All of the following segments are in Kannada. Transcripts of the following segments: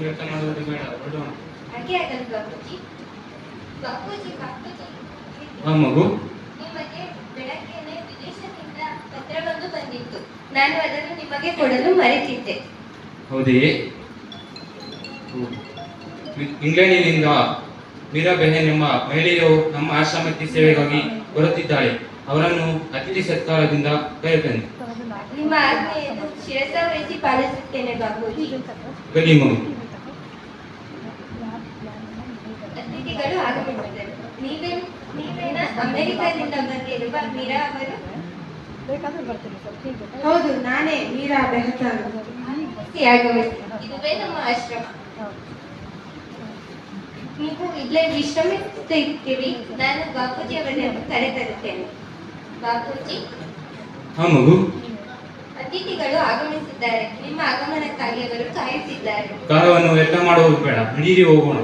ವ್ಯಕ್ತ ಬೇಡ ಹೊರಡೋಣ ಹಾ ಮಗು? ನಿಮಗೆ ಬೆಳಗ್ಗೆನೆ ವಿದೇಶದಿಂದ ಪತ್ರವೊಂದು ಬಂದಿತ್ತು. ನಾನು ಅದನ್ನು ನಿಮಗೆ ಕೊಡಲು ಮರೆತಿದ್ದೆ. ಹೌದೇ ಇಂಗ್ಲೆಂಡಿನಿಂದ ಮೀರಾ ಬೆಹೆನ್ ಎಂಬ ಮಹಿಳೆಯು ನಮ್ಮ ಆಶ್ರಮಕ್ಕೆ ಸೇವೆಗಾಗಿ ಬರುತ್ತಿದ್ದಾಳೆ ಅವರನ್ನು ಅತಿಥಿ ಸತ್ಕಾರದಿಂದ ಕರೆತಂದೆ. ನಿಮ್ಮ ಆಜ್ಞೆಯನ್ನು ಶಿರಸಾವಹಿಸಿ ಪಾಲಿಸುತ್ತೇನೆ ಬಾಪೂಜಿ ಗಲಿ ಮಗು. ಅತಿಥಿಗಳು ಆಗಮಿಸಿದರು. ನೀವೇ ನೀವೇನ ಅಮೆರಿಕದಿಂದ ಬಂದಿರುವ ಮೀರಾ ಅವರು? ಹೌದು ನಾನೇ ಮೀರಾ ಬೆಹತಾನ್ ಆಗಮಿಸಿ ಇದುವೇ ನಮ್ಮ ಆಶ್ರಮ. ನೀವು ಇಲ್ಲೇ ವಿಶ್ರಮಿಸುತ್ತೀರಿ ನಾನು ಬಾಪೂಜಿ ಅವರನ್ನು ಕರೆತರುತ್ತೇನೆ ಬಾಪೂಜಿ? ಹಾ ಮಗು. ಅತಿಥಿಗಳು ಆಗಮಿಸಿದ್ದಾರೆ. ನಿಮ್ಮ ಆಗಮನಕ್ಕಾಗಿ ಅವರು ಕಾಯುತ್ತಿದ್ದಾರೆ. ಕಾರವನ್ನು ವ್ಯರ್ಥ ಮಾಡುವುದು ಬೇಡ. ನಡೀರಿ ಹೋಗೋಣ.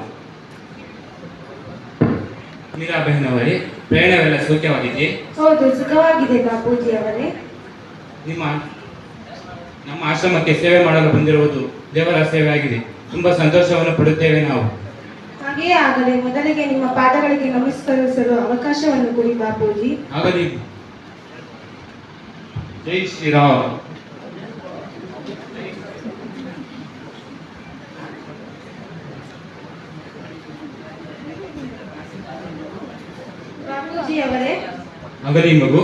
ಅವರೇ ಪ್ರಯಾಣವೆಲ್ಲ ಸೌಖ್ಯವಾಗಿದೆಯೇ ಹೌದು ಸುಖವಾಗಿದೆ ಬಾಪೂಜಿ ಅವರೇ. ನಿಮ್ಮ ನಮ್ಮ ಆಶ್ರಮಕ್ಕೆ ಸೇವೆ ಮಾಡಲು ಬಂದಿರುವುದು ದೇವರ ಸೇವೆ ಆಗಿದೆ ತುಂಬಾ ಸಂತೋಷವನ್ನು ಪಡುತ್ತೇವೆ ನಾವು. ಹಾಗೆಯೇ ಆಗಲಿ ಮೊದಲಿಗೆ ನಿಮ್ಮ ಪಾದಗಳಿಗೆ ನಮಸ್ಕರಿಸಲು ಅವಕಾಶವನ್ನು ಕೊಡಿ ಬಾಪೂಜಿ. ಆಗಲಿ ಜೈ ಶ್ರೀರಾಮ್. ಬಾಪೂಜಿ ಅವರೇ ಆಗಲಿ ಮಗು.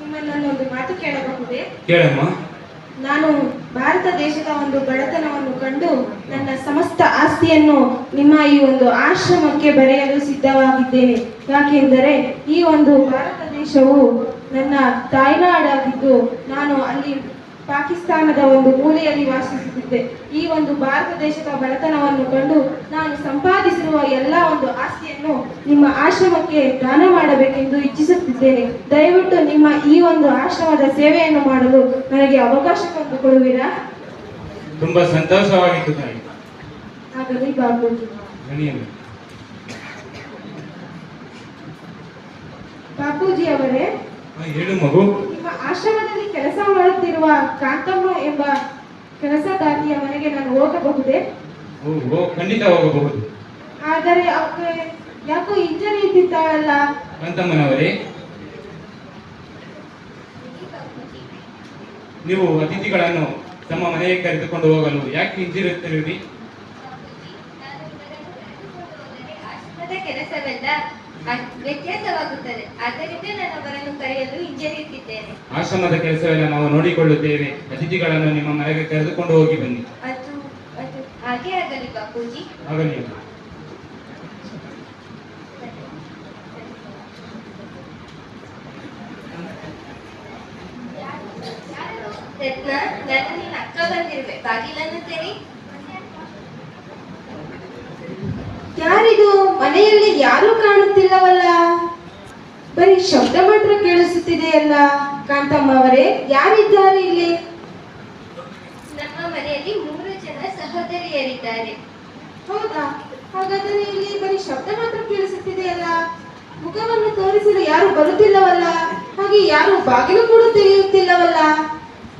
ನಿಮ್ಮನ್ನು ಒಂದು ಮಾತು ಕೇಳಬಹುದೇ? ಕೇಳಮ್ಮ. ನಾನು ಭಾರತ ದೇಶದ ಒಂದು ಬಡತನವನ್ನು ಕಂಡು ನನ್ನ ಸಮಸ್ತ ಆಸ್ತಿಯನ್ನು ನಿಮ್ಮ ಈ ಒಂದು ಆಶ್ರಮಕ್ಕೆ ಬರೆಯಲು ಸಿದ್ಧವಾಗಿದ್ದೇನೆ. ಯಾಕೆಂದರೆ ಈ ಒಂದು ಭಾರತ ದೇಶವು ನನ್ನ ತಾಯ್ನಾಡಾಗಿದ್ದು ನಾನು ಅಲ್ಲಿ ಪಾಕಿಸ್ತಾನದ ಒಂದು ಮೂಲೆಯಲ್ಲಿ ವಾಸಿಸುತ್ತಿದ್ದೆ ಈ ಒಂದು ಭಾರತ ದೇಶದ ಬಡತನವನ್ನು ಕಂಡು ನಾನು ಸಂಪಾದಿಸಿರುವ ಎಲ್ಲ ಒಂದು ಆಸ್ತಿಯನ್ನು ನಿಮ್ಮ ಆಶ್ರಮಕ್ಕೆ ದಾನ ಮಾಡಬೇಕೆಂದು ಇಚ್ಛಿಸುತ್ತಿದ್ದೇನೆ. ದಯವಿಟ್ಟು ನಿಮ್ಮ ಈ ಒಂದು ಆಶ್ರಮದ ಸೇವೆಯನ್ನು ಮಾಡಲು ನನಗೆ ಅವಕಾಶ ಕೊಡುವಿರಾ ತುಂಬಾ ಸಂತೋಷವಾಗಿತ್ತು ಆಗಲಿ ಬಾಪೂಜಿ ಅವರೇ ಹೇಳು ಮಗು. ನಿಮ್ಮ ಆಶ್ರಮದಲ್ಲಿ ಕೆಲಸ ಮಾಡುತ್ತಿರುವ ಕಾಂತಮ್ಮ ಎಂಬ ಕೆಲಸದಾರಿಯ ಮನೆಗೆ ನಾನು ಹೋಗಬಹುದೇ? ಓ ಓ, ಖಂಡಿತ ಹೋಗಬಹುದು. ಆದರೆ ಅವಕ್ಕೆ ಯಾಕೋ ಇಂಜರಿ ಇದ್ದಿದ್ದಾಳಲ್ಲ? ಕಾಂತಮ್ಮನವರೇ ನೀವು ಅತಿಥಿಗಳನ್ನು ತಮ್ಮ ಮನೆಗೆ ಕರೆದುಕೊಂಡು ಹೋಗಲು ಯಾಕೆ ಆಶ್ರಮದ ಕೆಲಸವೆಲ್ಲ. ವ್ಯತ್ಯಾಸವಾಗುತ್ತದೆ. ಆದ್ದರಿಂದ ನಾನು ಅವರನ್ನು ಕರೆಯಲು ಹಿಂಜರಿಯುತ್ತಿದ್ದೇನೆ. ಆಶ್ರಮದ ಕೆಲಸವೆಲ್ಲ ನಾವು ನೋಡಿಕೊಳ್ಳುತ್ತೇವೆ. ಅತಿಥಿಗಳನ್ನು ನಿಮ್ಮ ಮನೆಗೆ ಕರೆದುಕೊಂಡು ಹೋಗಿ ಬನ್ನಿ. ಅದು ಅದು ಹಾಗೆ ಆಗಲಿ ಬಾಪೂಜಿ. ಆಗಲಿ. ರತ್ನ ನಾನು ನಿನ್ನ ಅಕ್ಕ ಬಂದಿರುವೆ. ಬಾಗಿಲನ್ನು ತೆರಿ. ಯಾರಿದು? ಮನೆಯಲ್ಲಿ ಯಾರೂ ಕಾಣುತ್ತಿಲ್ಲವಲ್ಲ? ಬರೀ ಶಬ್ದ ಮಾತ್ರ ಕೇಳಿಸುತ್ತಿದೆಯಲ್ಲ ಕಾಂತಮ್ಮ ಅವರೇ ಯಾರಿದ್ದಾರೆ ಇಲ್ಲಿ? ನಮ್ಮ ಮನೆಯಲ್ಲಿ ಮೂರು ಜನ ಸಹೋದರಿಯರಿದ್ದಾರೆ. ಹೌದಾ? ಹಾಗಾದರೆ ಇಲ್ಲಿ ಬರೀ ಶಬ್ದ ಮಾತ್ರ ಕೇಳಿಸುತ್ತಿದೆಯಲ್ಲ ಮುಖವನ್ನು ತೋರಿಸಲು ಯಾರು ಬರುತ್ತಿಲ್ಲವಲ್ಲ? ಹಾಗೆ ಯಾರು ಬಾಗಿಲು ಕೂಡ ತೆರೆಯುತ್ತಿಲ್ಲವಲ್ಲ?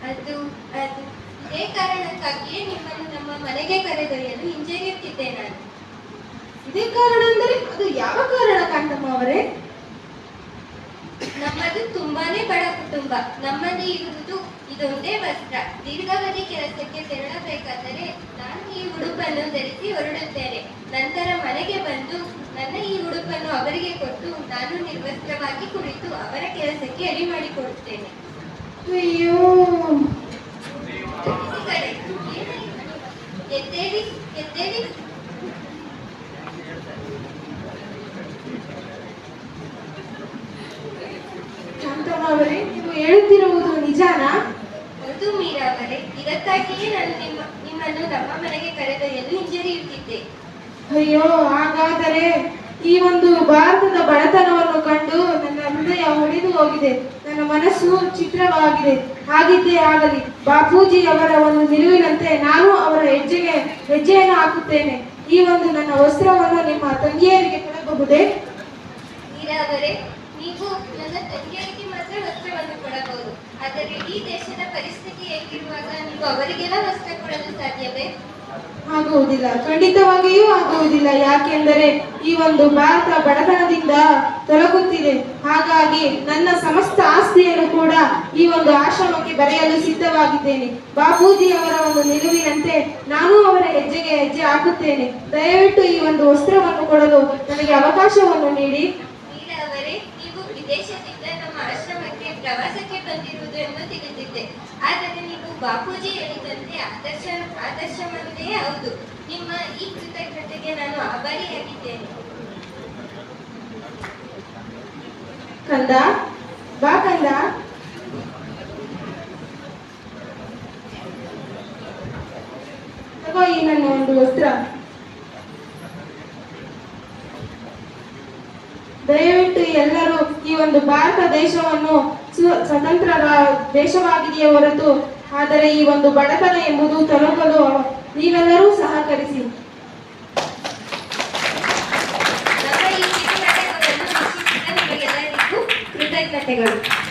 ಅದು ಅದು ಇದೇ ಕಾರಣಕ್ಕಾಗಿಯೇ ನಿಮ್ಮನ್ನು ನಮ್ಮ ಮನೆಗೆ ಕರೆದೊಯ್ಯಲು ಹಿಂಜರಿಯುತ್ತಿದ್ದೆ ನಾನು. ಇದೇ ಕಾರಣ ಅಂದರೆ ಅದು ಯಾವ ಕಾರಣ ಕಾಂತಮ್ಮ ಅವರೇ? ನಮ್ಮದು ತುಂಬಾನೇ ಬಡ ಕುಟುಂಬ. ನಮ್ಮಲ್ಲಿ ಇರುವುದು ಇದೊಂದೇ ವಸ್ತ್ರ. ದೀರ್ಘಾವಧಿ ಕೆಲಸಕ್ಕೆ ತೆರಳಬೇಕಾದರೆ ನಾನು ಈ ಉಡುಪನ್ನು ಧರಿಸಿ ಹೊರಡುತ್ತೇನೆ. ನಂತರ ಮನೆಗೆ ಬಂದು ನನ್ನ ಈ ಉಡುಪನ್ನು ಅವರಿಗೆ ಕೊಟ್ಟು ನಾನು ನಿರ್ವಸ್ತ್ರವಾಗಿ ಕುಳಿತು ಅವರ ಕೆಲಸಕ್ಕೆ ಅಡಿ ಮಾಡಿಕೊಡುತ್ತೇನೆ. ಅಯ್ಯೋ. ಎದ್ದೇರಿ ಏನಾಯಿತು? ಎದ್ದೇಳಿ ಎದ್ದೇಳಿ ಕಾಂತಮ್ಮ ಅವರೇ ನೀವು ಹೇಳುತ್ತಿರುವುದು ನಿಜಾನಾ? ಹೌದು ಮೀರಾವರೆ ಇದಕ್ಕಾಗಿಯೇ ನಾನು ನಿಮ್ಮ ನಿಮ್ಮನ್ನು ನಮ್ಮ ಮನೆಗೆ ಕರೆದೊಯ್ಯಲು ಹಿಂಜರಿಯುತ್ತಿದ್ದೆ ಅಯ್ಯೋ ಹಾಗಾದರೆ ಈ ಒಂದು ಭಾರತದ ಬಡತನವನ್ನು ಕಂಡು ನನ್ನ ಹೃದಯ ಹೊಡೆದು ಹೋಗಿದೆ. ನನ್ನ ಮನಸ್ಸು ಚಿತ್ರವಾಗಿದೆ. ಹಾಗಿದ್ದೇ ಆಗಲಿ ಬಾಪೂಜಿ ಅವರ ಒಂದು ನಿಲುವಿನಂತೆ ನಾನು ಅವರ ಹೆಜ್ಜೆಗೆ ಹೆಜ್ಜೆಯನ್ನು ಹಾಕುತ್ತೇನೆ. ಈ ಒಂದು ನನ್ನ ವಸ್ತ್ರವನ್ನು ನಿಮ್ಮ ತಂಗಿಯರಿಗೆ ಕೊಡಬಹುದೇ ನೀರಾವರೆ ನೀವು ನನ್ನ ತಂಗಿಯರಿಗೆ ಮಾತ್ರ ವಸ್ತ್ರವನ್ನು ಕೊಡಬಹುದು ಆದರೆ ಈ ದೇಶದ ಪರಿಸ್ಥಿತಿ ಹೇಗಿರುವಾಗ ನೀವು ಅವರಿಗೆಲ್ಲ ವಸ್ತ್ರ ಕೊಡಲು ಸಾಧ್ಯವೇ ಆಗುವುದಿಲ್ಲ. ಖಂಡಿತವಾಗಿಯೂ ಆಗುವುದಿಲ್ಲ. ಯಾಕೆಂದರೆ ಈ ಒಂದು ಭಾರತ ಬಡತನದಿಂದ ತೊಲಗುತ್ತಿದೆ. ಹಾಗಾಗಿ ನನ್ನ ಸಮಸ್ತ ಆಸ್ತಿಯನ್ನು ಕೂಡ ಈ ಒಂದು ಆಶ್ರಮಕ್ಕೆ ಬರೆಯಲು ಸಿದ್ಧವಾಗಿದ್ದೇನೆ. ಬಾಪೂಜಿ ಅವರ ಒಂದು ನಿಲುವಿನಂತೆ ನಾನು ಅವರ ಹೆಜ್ಜೆಗೆ ಹೆಜ್ಜೆ ಹಾಕುತ್ತೇನೆ. ದಯವಿಟ್ಟು ಈ ಒಂದು ವಸ್ತ್ರವನ್ನು ಕೊಡಲು ನನಗೆ ಅವಕಾಶವನ್ನು ನೀಡಿ. ಪ್ರವಾಸ ಬಂದಿರುವುದು ಎಂದು ತಿಳಿದಿದ್ದೆ ಆದರೆ ನೀವು ಬಾಪೂಜಿ ಹೇಳಿದಂತೆ ಆದರ್ಶ ಆದರ್ಶವಂತೇ ಹೌದು. ನಿಮ್ಮ ಈ ಕೃತಜ್ಞತೆಗೆ ನಾನು ಆಭಾರಿಯಾಗಿದ್ದೇನೆ. ಕಂದ, ಬಾ ಕಂದ. ತಗೋ ಈ ನನ್ನ ಒಂದು ವಸ್ತ್ರ. ದಯವಿಟ್ಟು ಎಲ್ಲರೂ ಈ ಒಂದು ಭಾರತ ದೇಶವನ್ನು ಸ್ವತಂತ್ರ ದೇಶವಾಗಿದೆಯೇ ಹೊರತು ಆದರೆ ಈ ಒಂದು ಬಡತನ ಎಂಬುದು ತೊಲಗಲು ನೀವೆಲ್ಲರೂ ಸಹಕರಿಸಿ. ಕೃತಜ್ಞತೆಗಳು.